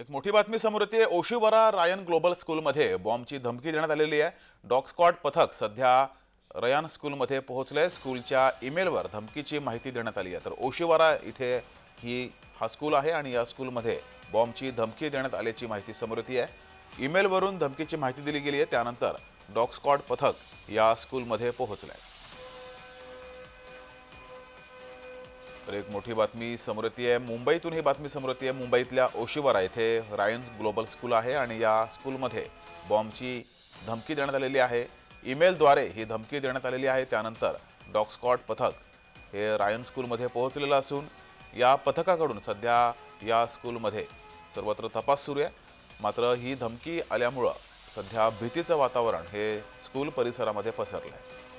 एक मोठी बातमी समोर येते. ओशिवरा रायन ग्लोबल स्कूलमध्ये बॉम्बची धमकी देण्यात आलेली आहे. डॉग स्क्वॉड पथक सध्या रयान स्कूलमध्ये पोहोचलंय. स्कूलच्या ईमेलवर धमकीची माहिती देण्यात आली आहे. तर ओशिवारा इथे ही हा स्कूल आहे आणि या स्कूलमध्ये बॉम्बची धमकी देण्यात आल्याची माहिती समोर येते आहे. ईमेलवरून धमकीची माहिती दिली गेली आहे. त्यानंतर डॉग स्क्वॉड पथक या स्कूलमध्ये पोहोचलं आहे तर एक मोठी बातमी समोर येते मुंबईतून ही बातमी समोर येते मुंबईतल्या ओशिवारा येथे रायन्स ग्लोबल स्कूल आहे आणि या स्कूलमध्ये बॉम्बची धमकी देण्यात आलेली आहे. ईमेलद्वारे ही धमकी देण्यात आलेली आहे. त्यानंतर डॉग पथक हे रायन स्कूलमध्ये पोहोचलेलं असून या पथकाकडून सध्या या स्कूलमध्ये सर्वत्र तपास सुरू आहे. मात्र ही धमकी आल्यामुळं सध्या भीतीचं वातावरण हे स्कूल परिसरामध्ये पसरलं आहे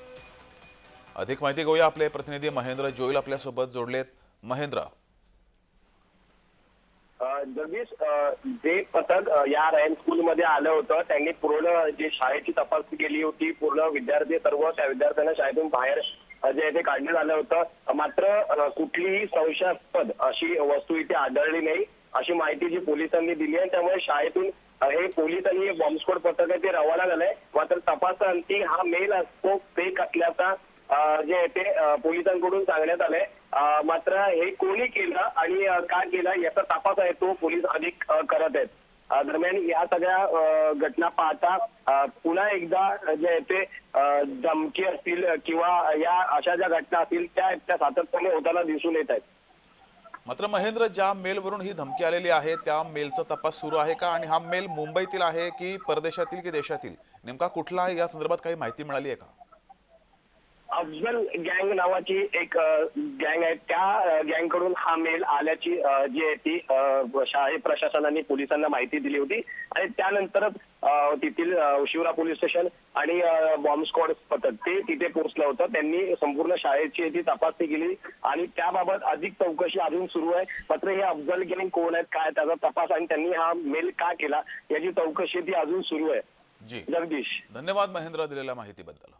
अधिक माहिती घेऊया आपले प्रतिनिधी महेंद्र जोईल आपल्यासोबत जोडलेत. महेंद्र. जगदीश जे पथक या रॅन स्कूलमध्ये आलं होतं त्यांनी पूर्ण जे शाळेची तपासणी केली होती पूर्ण विद्यार्थी सर्व त्या विद्यार्थ्यांना शाळेतून बाहेर जे ते काढण्यात आलं होतं. मात्र कुठलीही संशयास्पद अशी वस्तू इथे आढळली नाही अशी माहिती जी पोलिसांनी दिली आहे. त्यामुळे शाळेतून हे पोलिसांनी बॉम्बस्फोट पथक आहे ते रवाना झालंय. मात्र तपासांती हा मेल असतो ते असल्याचा अ, जे आहे ते अ, पोलिसांकडून सांगण्यात आलंय. मात्र हे कोणी केलं आणि का केलं याचा तपास आहे तो पोलीस अधिक करत आहेत. दरम्यान या सगळ्या घटना पाहता पुन्हा एकदा जे आहे ते धमकी असतील किंवा या अशा ज्या घटना असतील त्या त्या सातत्याने होताना दिसून येत आहेत. मात्र महेंद्र ज्या मेलवरून ही धमकी आलेली आहे त्या मेलचा तपास सुरू आहे का? आणि हा मेल मुंबईतील आहे की परदेशातील की देशातील? नेमका कुठला आहे या संदर्भात काही माहिती मिळाली आहे का? अफजल गँग नावाची एक गँग आहे. त्या गँगकडून हा मेल आल्याची जी आहे ती शाळे प्रशासनाने पोलिसांना माहिती दिली होती. आणि त्यानंतरच तेथील शिवरा पोलीस स्टेशन आणि बॉम्ब स्क्वॉड पथक ते तिथे पोहोचलं होतं. त्यांनी संपूर्ण शाळेची ती तपासणी केली. आणि त्याबाबत अधिक चौकशी अजून सुरू आहे. मात्र हे अफजल गँग कोण आहेत काय त्याचा तपास आणि त्यांनी हा मेल का केला याची चौकशी ती अजून सुरू आहे. जी. जगदीश. धन्यवाद महेंद्र दिलेल्या माहितीबद्दल.